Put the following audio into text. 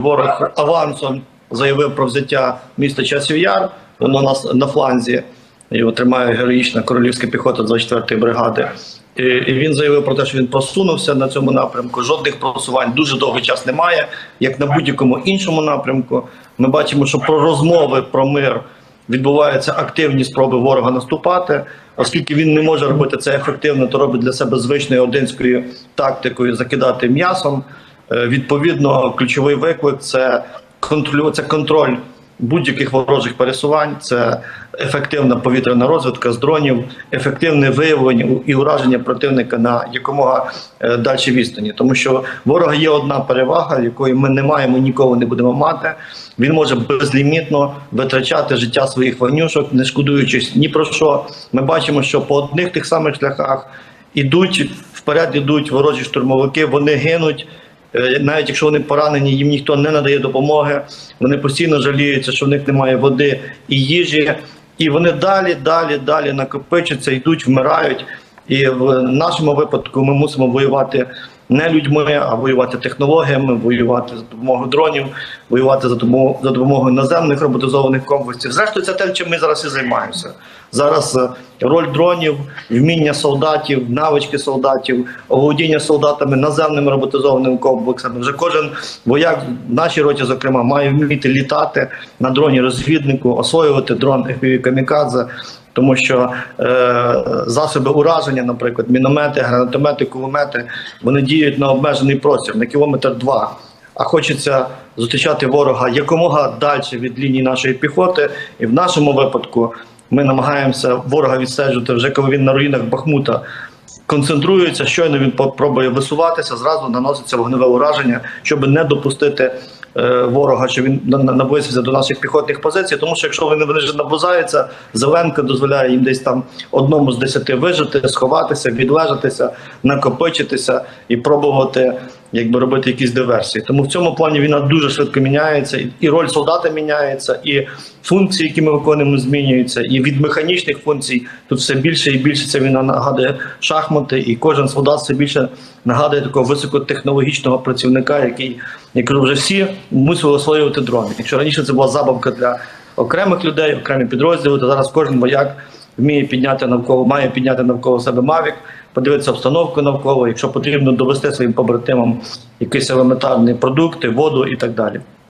ворог авансом заявив про взяття міста Часів Яр. Воно нас на фланзі. Його тримає героїчна королівська піхота 24-ї бригади. І він заявив про те, що він просунувся на цьому напрямку. Жодних просувань дуже довгий час немає, як на будь-якому іншому напрямку. Ми бачимо, що про розмови про мир відбуваються активні спроби ворога наступати, оскільки він не може робити це ефективно, то робить для себе звичною одинською тактикою закидати м'ясом. Е, Відповідно, ключовий виклик це контролю, це контроль будь-яких ворожих пересувань, це ефективна повітряна розвідка з дронів, ефективне виявлення і ураження противника на якомога е, дальшій відстані. Тому що ворога є одна перевага, якої ми не маємо ніколи не будемо мати. Він може безлімітно витрачати життя своїх вогнюшок, не шкодуючись ні про що. Ми бачимо, що по одних тих самих шляхах ідуть вперед, ідуть ворожі штурмовики, вони гинуть. Е, Навіть якщо вони поранені, їм ніхто не надає допомоги. Вони постійно жаліються, що в них немає води і їжі, і вони далі, далі, далі накопичаться, йдуть, вмирають. І в нашому випадку ми мусимо воювати не людьми, а воювати технологіями, воювати за допомогою дронів, воювати за допомогою, наземних роботизованих комплексів. Зрештою, це те, чим ми зараз і займаємося. Зараз е, роль дронів, вміння солдатів, навички солдатів, оволодіння солдатами наземними роботизованими комплексами. Вже кожен вояк в нашій роті, зокрема, має вміти літати на дроні розвіднику, освоювати дрон камікадзе. Тому що е, засоби ураження, наприклад, міномети, гранатомети, кулемети, вони діють на обмежений простір, на кілометр два. А хочеться зустрічати ворога якомога далі від лінії нашої піхоти. І в нашому випадку ми намагаємося ворога відстежувати вже коли він на руїнах Бахмута концентрується, щойно він пробує висуватися, зразу наноситься вогневе ураження, щоб не допустити ворога, що він на- на- наблизився до наших піхотних позицій. Тому що якщо вони, вони вже наближаються, Зеленка дозволяє їм десь там одному з десяти вижити, сховатися, відлежатися, накопичитися і пробувати якби робити якісь диверсії. Тому в цьому плані війна дуже швидко міняється, і- роль солдата міняється, і функції, які ми виконуємо, змінюються. І від механічних функцій тут все більше і більше ця війна нагадує шахмати, і кожен солдат все більше нагадує такого високотехнологічного працівника, який я кажу, вже всі мусили освоювати дрони. Якщо раніше це була забавка для окремих людей, окремі підрозділи, то зараз кожен вояк вміє підняти навколо, має підняти навколо себе Мавік, подивитися обстановку навколо, якщо потрібно довести своїм побратимам якісь елементарні продукти, воду і так далі.